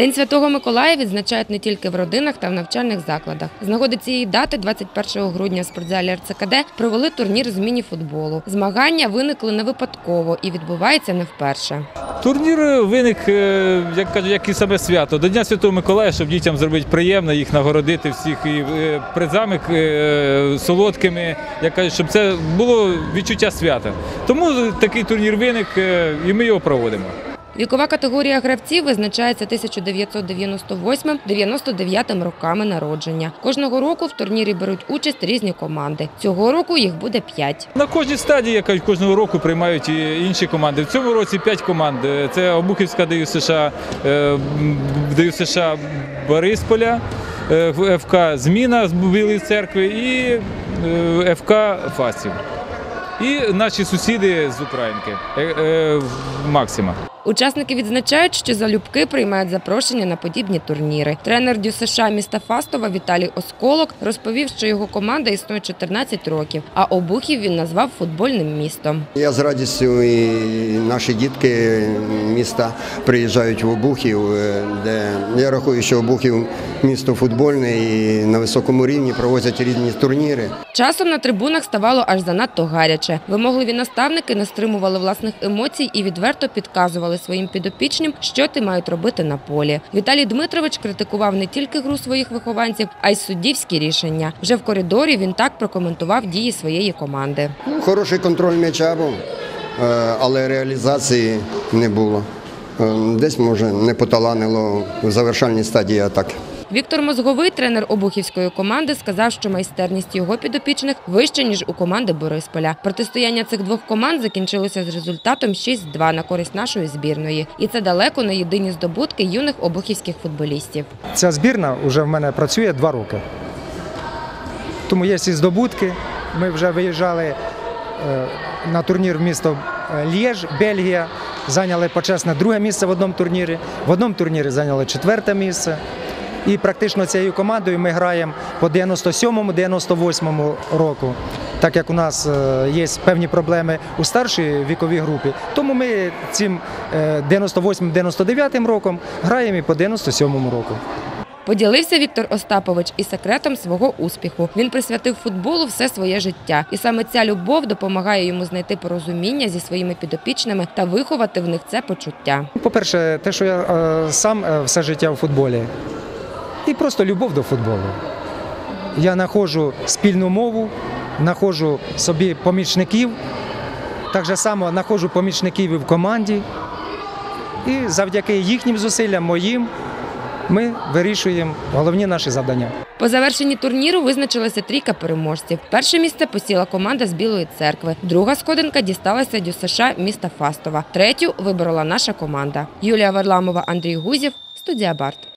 День Святого Миколая відзначають не тільки в родинах та в навчальних закладах. З нагоди цієї дати, 21 грудня, в спортзалі РЦКД провели турнір з міні-футболу. Змагання виникли не випадково і відбувається не вперше. Турнір виник, е, як кажуть, як і саме свято. До Дня Святого Миколая, щоб дітям зробити приємно, їх нагородити всіх і е, призами е, солодкими, як кажуть, щоб це було відчуття свята. Тому такий турнір виник, е, і ми його проводимо. Вікова категорія гравців визначається 1998-99 роками народження. Кожного року в турнірі беруть участь різні команди. Цього року їх буде п'ять. На кожній стадії, як кажуть, кожного року приймають і інші команди. В цьому році п'ять команд. Е, Це Обухівська ДЮ США, е, ДЮ США Борисполя, е, ФК Зміна з Білої церкви і ФК Фастів. І наші сусіди з Українки, Максима. Учасники відзначають, що залюбки приймають запрошення на подібні турніри. Тренер Дю США міста Фастова Віталій Осколок розповів, що його команда існує 14 років, а Обухів він назвав футбольним містом. Я з радістю і наші дітки міста приїжджають в Обухів, е, де я рахую, що Обухів місто футбольне і на високому рівні проводять різні турніри. Часом на трибунах ставало аж занадто гаряче. Вимогливі наставники не стримували власних емоцій і відверто підказували своїм підопічним, що ти мають робити на полі. Віталій Дмитрович критикував не тільки гру своїх вихованців, а й суддівські рішення. Вже в коридорі він так прокоментував дії своєї команди. Ну, Хороший контроль м'яча був, е, але реалізації не було. Е, Десь, може, не поталанило в завершальній стадії атаки. Віктор Мозговий, тренер обухівської команди, сказав, що майстерність його підопічних вища, ніж у команди Борисполя. Протистояння цих двох команд закінчилося з результатом 6-2 на користь нашої збірної. І це далеко не єдині здобутки юних обухівських футболістів. Ця збірна вже в мене працює два роки. Тому є ці здобутки. Ми вже виїжджали е, на турнір в місто е, Лєж, Бельгія. Зайняли почесне друге місце в одному турнірі. В одному турнірі зайняли четверте місце. І практично цією командою ми граємо по 97-98 року, так як у нас е, є певні проблеми у старшій віковій групі. Тому ми цим е, 98-99 роком граємо і по 97 року. Поділився Віктор Остапович і секретом свого успіху. Він присвятив футболу все своє життя, і саме ця любов допомагає йому знайти порозуміння зі своїми підопічними та виховати в них це почуття. По-перше, те, що я е, сам е, все життя в футболі, і просто любов до футболу. Я знаходжу спільну мову, знаходжу собі помічників, так само знаходжу помічників і в команді. І завдяки їхнім зусиллям, моїм, ми вирішуємо головні наші завдання. По завершенні турніру визначилася трійка переможців. Перше місце посіла команда з Білої церкви. Друга сходинка дісталася Дю США міста Фастова. Третю виборола наша команда. Юлія Варламова, Андрій Гузів, студія Барт.